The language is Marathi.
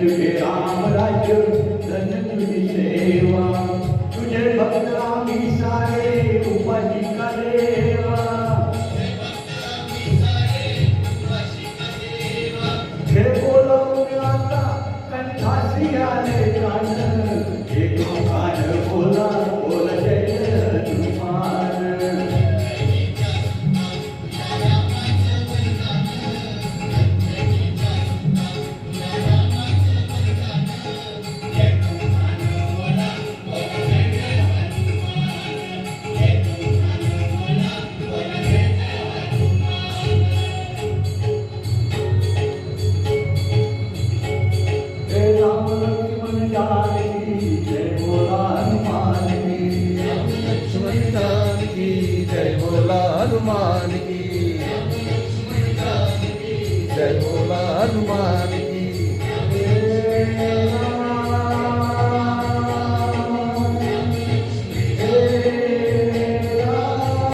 तुझे राम राज्य धन्य तुझी सेवा तुझे भक्त आम्ही सारे उपाशी करेवा देवा हे बोलावून आता कंठासी आले कान हनुमान की जय भोला हनुमान